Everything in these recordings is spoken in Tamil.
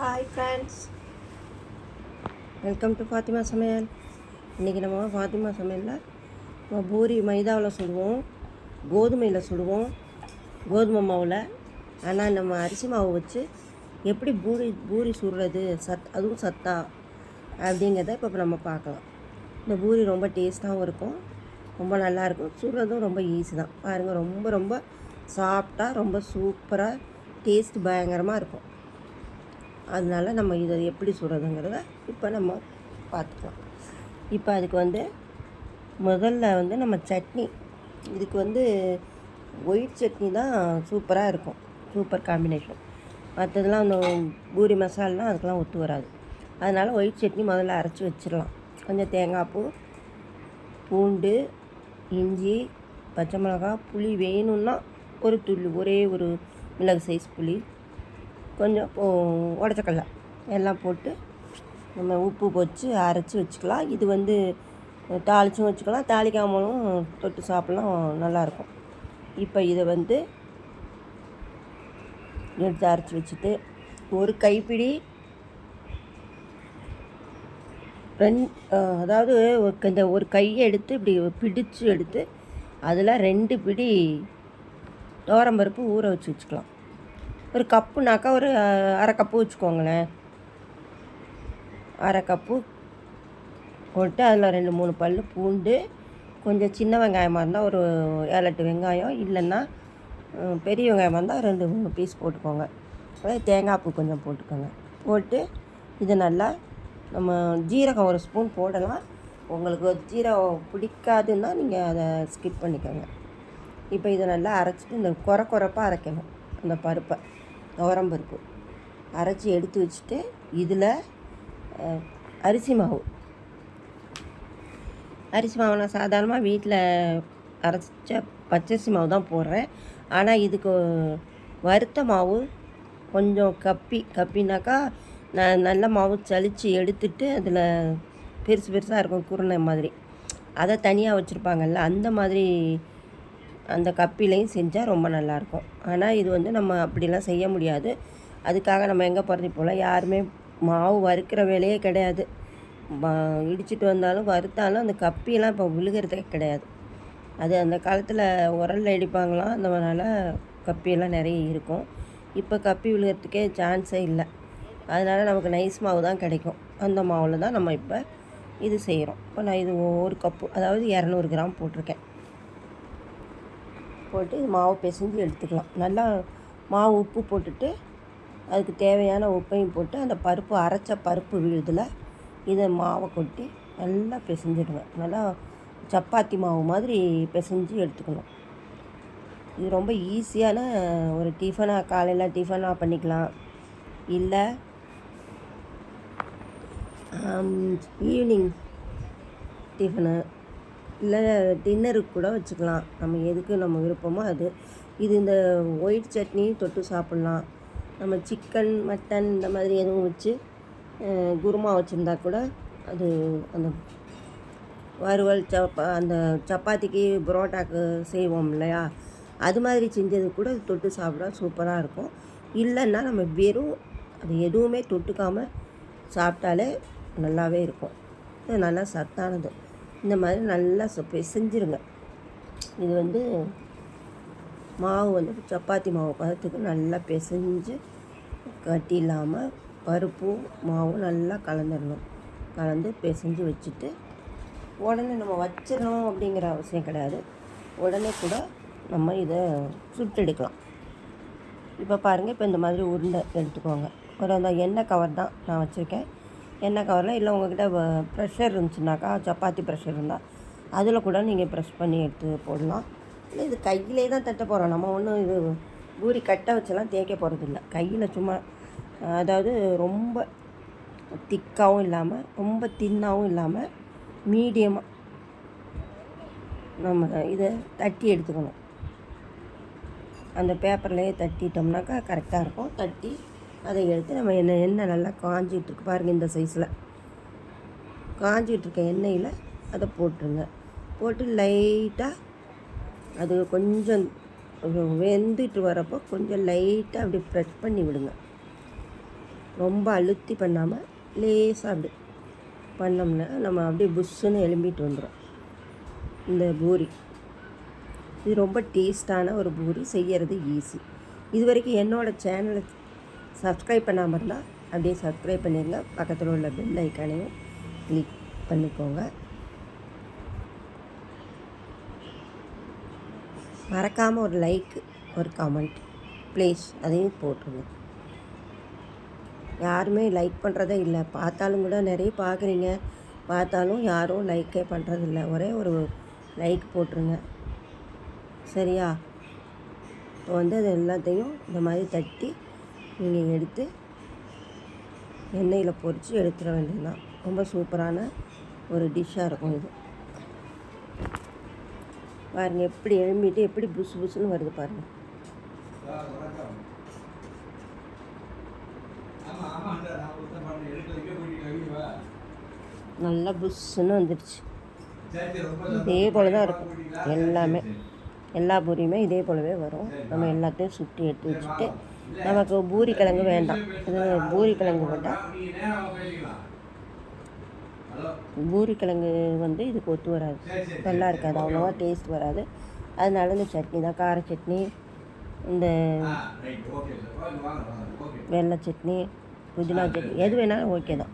Hi friends welcome to Fathima சமையல் இன்றைக்கி நம்ம ஃபாத்திமா சமையலில் நம்ம பூரி மைதாவில் சுடுவோம் கோதுமையில் சுடுவோம் கோதுமை மாவில். ஆனால் நம்ம அரிசி மாவு வச்சு எப்படி பூரி பூரி சுடுறது? சத் அதுவும் சத்தா அப்படிங்கிறத இப்போ நம்ம பார்க்கலாம். இந்த பூரி ரொம்ப டேஸ்ட்டாகவும் இருக்கும் ரொம்ப நல்லாயிருக்கும் சுடுறதும் ரொம்ப ஈஸி தான். பாருங்கள் ரொம்ப ரொம்ப சாஃப்டாக ரொம்ப சூப்பராக டேஸ்ட் பயங்கரமாக இருக்கும். அதனால நம்ம இதை எப்படி சுடுறதுங்கிறத இப்போ நம்ம பார்த்துக்கலாம். இப்போ அதுக்கு வந்து முதல்ல வந்து நம்ம சட்னி இதுக்கு வந்து ஒயிட் சட்னி தான் சூப்பராக இருக்கும். Super combination. மற்றதெல்லாம் அந்த பூரி மசாலாலாம் அதுக்கெல்லாம் ஒத்து வராது. அதனால் ஒயிட் சட்னி முதல்ல அரைச்சி வச்சிடலாம். கொஞ்சம் தேங்காய் பூ பூண்டு இஞ்சி பச்சை மிளகா புளி வேணும்னா ஒரு துள்ளி ஒரே ஒரு மிளகு சைஸ் புளி. கொஞ்சம் உடச்சக்கல்ல. எல்லாம் போட்டு நம்ம உப்பு பொச்சு அரைச்சி வச்சுக்கலாம். இது வந்து தாளிச்சும் வச்சுக்கலாம். தாளிக்காமலும் தொட்டு சாப்பிட்லாம். நல்லாயிருக்கும். இப்போ இதை வந்து எடுத்து அரைச்சி வச்சுட்டு ஒரு கைப்பிடி ரெண் அதாவது இந்த ஒரு கையை எடுத்து இப்படி பிடிச்சு எடுத்து அதில் ரெண்டு பிடி தோரம்பருப்பு ஊற வச்சு வச்சுக்கலாம். ஒரு கப்புனாக்கா ஒரு அரை கப்பு வச்சுக்கோங்களேன். அரை கப்பு போட்டு அதில் ரெண்டு மூணு பல் பூண்டு கொஞ்சம் சின்ன வெங்காயமாக இருந்தால் ஒரு ஏழெட்டு வெங்காயம் இல்லைன்னா பெரிய வெங்காயமாக இருந்தால் ரெண்டு மூணு பீஸ் போட்டுக்கோங்க. தேங்காய் பூ கொஞ்சம் போட்டுக்கோங்க. போட்டு இது நல்லா நம்ம ஜீரகம் ஒரு ஸ்பூன் போடலாம். உங்களுக்கு ஜீரகம் பிடிக்காதுன்னா நீங்கள் அதை ஸ்கிப் பண்ணிக்கோங்க. இப்போ இதை நல்லா அரைச்சிட்டு இந்த குறை குறைப்பாக அரைக்கணும். அந்த பருப்பை. துவரம்பருப்பு அரைச்சி எடுத்து வச்சுட்டு இதில் அரிசி மாவு. அரிசி மாவு நான் சாதாரணமாக வீட்டில் அரைச்ச பச்சரிசி மாவு தான் போடுறேன். ஆனால் இதுக்கு வறுத்த மாவு கொஞ்சம் கப்பி கப்பினாக்கா நான் நல்ல மாவு சலித்து எடுத்துட்டு அதில் பெருசு பெருசாக இருக்கும் குருணை மாதிரி. அதை தனியாக வச்சுருப்பாங்கல்ல அந்த மாதிரி அந்த கப்பிலையும் செஞ்சால் ரொம்ப நல்லாயிருக்கும் ஆனால் இது வந்து நம்ம அப்படிலாம் செய்ய முடியாது. அதுக்காக நம்ம எங்கே போகிறது இப்போலாம் யாருமே மாவு வறுக்கிற வேலையே கிடையாது. இடிச்சிட்டு வந்தாலும் வறுத்தாலும் அந்த கப்பியெல்லாம் இப்போ விழுகிறதே கிடையாது. அது அந்த காலத்தில் உரல்ல இடிப்பாங்களாம் அதனால கப்பியெல்லாம் நிறைய இருக்கும். இப்போ கப்பி விழுகிறதுக்கே சான்ஸே இல்லை. அதனால் நமக்கு நைஸ் மாவு தான் கிடைக்கும். அந்த மாவில் தான் நம்ம இப்போ இது செய்கிறோம் இப்போ நான் இது ஒரு கப்பு அதாவது இரநூறு கிராம் போட்டிருக்கேன். போட்டு இது மாவு பிசைஞ்சு எடுத்துக்கலாம். நல்லா மாவு உப்பு போட்டுட்டு அதுக்கு தேவையான உப்பையும் போட்டு அந்த பருப்பு அரைச்ச பருப்பு விழுதில் இதை மாவை கொட்டி நல்லா பிசைஞ்சிடுவேன். நல்லா சப்பாத்தி மாவு மாதிரி பிசைஞ்சு எடுத்துக்கணும். இது ரொம்ப ஈஸியான ஒரு டிஃபனாக காலையில் டிஃபனாக பண்ணிக்கலாம். இல்லை ஈவினிங் டிஃபனு. இல்லை டின்னருக்கு கூட வச்சுக்கலாம். நம்ம எதுக்கு நம்ம விருப்பமோ அது. இது இந்த ஒயிட் சட்னி தொட்டு சாப்பிட்லாம். நம்ம சிக்கன் மட்டன் இந்த மாதிரி எதுவும் வச்சு குருமா வச்சுருந்தா கூட அது அந்த வறுவல் சப்பா அந்த சப்பாத்திக்கு புரோட்டாக்கு செய்வோம் இல்லையா? அது மாதிரி செஞ்சது கூட தொட்டு சாப்பிட சூப்பராக இருக்கும். இல்லைன்னா நம்ம வெறும் அது எதுவுமே தொட்டுக்காமல் சாப்பிட்டாலே நல்லாவே இருக்கும். இது நல்லா சத்தானது. இந்த மாதிரி நல்லா சொ- பிசைஞ்சிருங்க இது வந்து மாவு வந்து சப்பாத்தி மாவு பதத்துக்கு நல்லா பிசைஞ்சு கட்டி இல்லாமல் பருப்பும் மாவும் நல்லா கலந்துடணும் கலந்து பிசைஞ்சு வச்சுட்டு உடனே நம்ம வச்சிடணும் அப்படிங்கிற அவசியம் கிடையாது. உடனே கூட நம்ம இதை சுட்டெடுக்கலாம். இப்போ பாருங்கள் இப்போ இந்த மாதிரி உருண்டை எடுத்துக்கோங்க. ஒரு அந்த எண்ணெய் கவர் தான் நான் வச்சுருக்கேன். எண்ணெய் கவரில் இல்லை உங்கள்கிட்ட ப்ரெஷர் இருந்துச்சுனாக்கா சப்பாத்தி ப்ரெஷர் இருந்தால் அதில் கூட நீங்கள் ப்ரெஷ் பண்ணி எடுத்து போடலாம். இல்லை இது கையிலே தான் தட்ட போகிறோம் நம்ம ஒன்றும் இது பூரி கட்டை வச்செல்லாம் தேய்க்க போகிறதில்ல கையில் சும்மா அதாவது ரொம்ப திக்காகவும் இல்லாமல் ரொம்ப தின்னாகவும் இல்லாமல் மீடியமாக நம்ம இதை தட்டி எடுத்துக்கணும். அந்த பேப்பர்லேயே தட்டிட்டோம்னாக்கா கரெக்டாக இருக்கும். தட்டி அதை எடுத்து நம்ம எண்ணெய் எண்ணெய் நல்லா காஞ்சிகிட்ருக்கு. பாருங்கள் இந்த சைஸில் காஞ்சிகிட்ருக்க எண்ணெயில் அதை போட்டுருங்க. போட்டு லைட்டாக அது கொஞ்சம் வெந்துட்டு வரப்போ கொஞ்சம் லைட்டாக அப்படி ப்ரெஷ் பண்ணி விடுங்க. ரொம்ப அழுத்தி பண்ணாமல் லேசாக அப்படி பண்ணோம்னா நம்ம அப்படியே புஷ்ஷுன்னு எலும்பிட்டு வந்துடும் இந்த பூரி. இது ரொம்ப டேஸ்டான ஒரு பூரி. செய்கிறது ஈஸி இது வரைக்கும் என்னோடய சேனலை சப்ஸ்கிரைப் பண்ணாமல் இருந்தால் அப்படியே சப்ஸ்கிரைப் பண்ணிடுங்க பக்கத்தில் உள்ள பெல் ஐக்கானையும் கிளிக் பண்ணிக்கோங்க. மறக்காமல் ஒரு லைக் ஒரு கமெண்ட் ப்ளீஸ் அதையும் போட்டுருங்க. யாருமே லைக் பண்ணுறதே இல்லை. பார்த்தாலும் கூட நிறைய பார்க்குறீங்க. பார்த்தாலும் யாரும் லைக்கே பண்ணுறதில்ல ஒரே ஒரு லைக் போட்டுருங்க. சரியா? இப்போ வந்து அது எல்லாத்தையும் இந்த மாதிரி தட்டி நீங்கள் எடுத்து எண்ணெயில் பொரித்து எடுத்துட வேண்டியதுதான். ரொம்ப சூப்பரான ஒரு டிஷ்ஷாக இருக்கும் இது. பாருங்கள் எப்படி எழும்பிட்டு எப்படி புசு புசுன்னு வருது பாருங்கள் நல்லா புஷ்ஷுன்னு வந்துடுச்சு. இதே போல் தான் இருக்கும். எல்லாமே எல்லா பொரியுமே இதே போலவே வரும். நம்ம எல்லாத்தையும் சுட்டி எடுத்து வச்சுட்டு நமக்கு பூரி கிழங்கு வேண்டாம். இது பூரி கிழங்கு வேண்டாம் பூரி கிழங்கு வந்து இதுக்கு ஒத்து வராது. நல்லா இருக்காது. அவ்வளோவா டேஸ்ட் வராது. அதனால இந்த சட்னி தான். கார சட்னி இந்த வெள்ளை சட்னி புதினா சட்னி. எது வேணாலும் ஓகே தான்.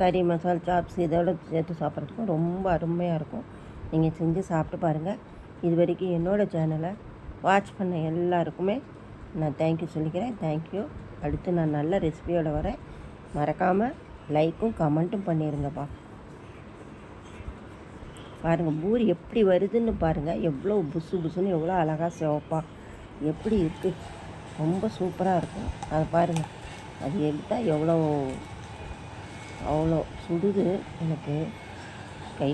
கறி மசால் சாப்ஸ் இதோட சேர்த்து சாப்பிட்றதுக்கும் ரொம்ப அருமையாக இருக்கும். நீங்கள் செஞ்சு சாப்பிட்டு பாருங்கள் இது வரைக்கும் என்னோடய சேனலை வாட்ச் பண்ண எல்லாருக்குமே நான் தேங்க்யூ சொல்லிக்கிறேன். தேங்க்யூ அடுத்து நான் நல்ல ரெசிபியோடு வரேன். மறக்காமல் லைக்கும் கமெண்ட்டும் பண்ணிடுங்கப்பா பாருங்கள் பூரி எப்படி வருதுன்னு பாருங்கள் எவ்வளோ புசு புசுன்னு எவ்வளோ அழகாக சிவப்பா. எப்படி இருக்குது ரொம்ப சூப்பராக இருக்கும். அதை பாருங்கள் அது எடுத்தால் எவ்வளோ அவ்வளோ சுடுது எனக்கு. கை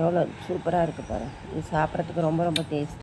எவ்வளோ சூப்பராக இருக்குது பாருங்கள் இது சாப்பிட்றதுக்கு ரொம்ப ரொம்ப டேஸ்ட்